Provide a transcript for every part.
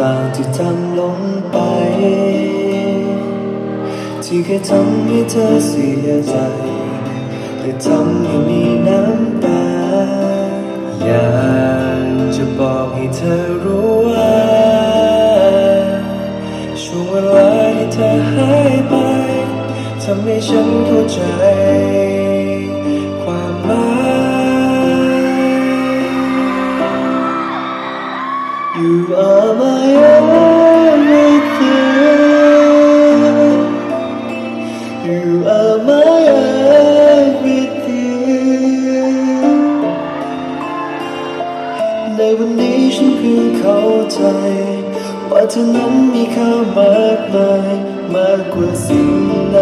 ต่างๆที่ทำลงไป ที่เคยทำให้เธอเสียใจและทำให้มีน้ำตา อยากจะบอกให้เธอรู้ว่า ช่วงเวลาที่เธอหายไปทำให้ฉันเข้าใจ are my everything You are my everything ในวันนี้ฉันเพิ่งเข้าใจ ว่าเธอนั้นมีค่ามากมายมากกว่าสิ่งใด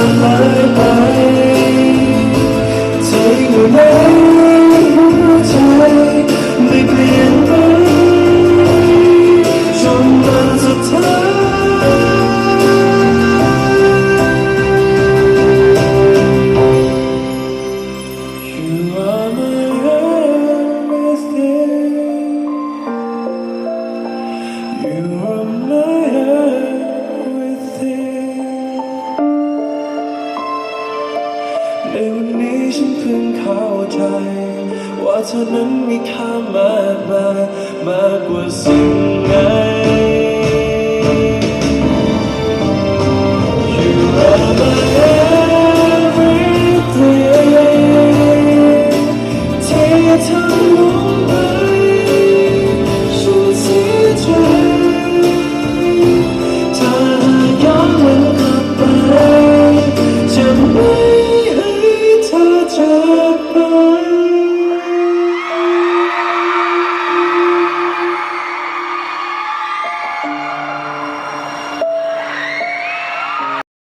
Bye. ในวันนี้ฉันเพิ่งเข้าใจ ว่าเธอนั้นมีค่ามากมายมากกว่าสิ่งใด You are my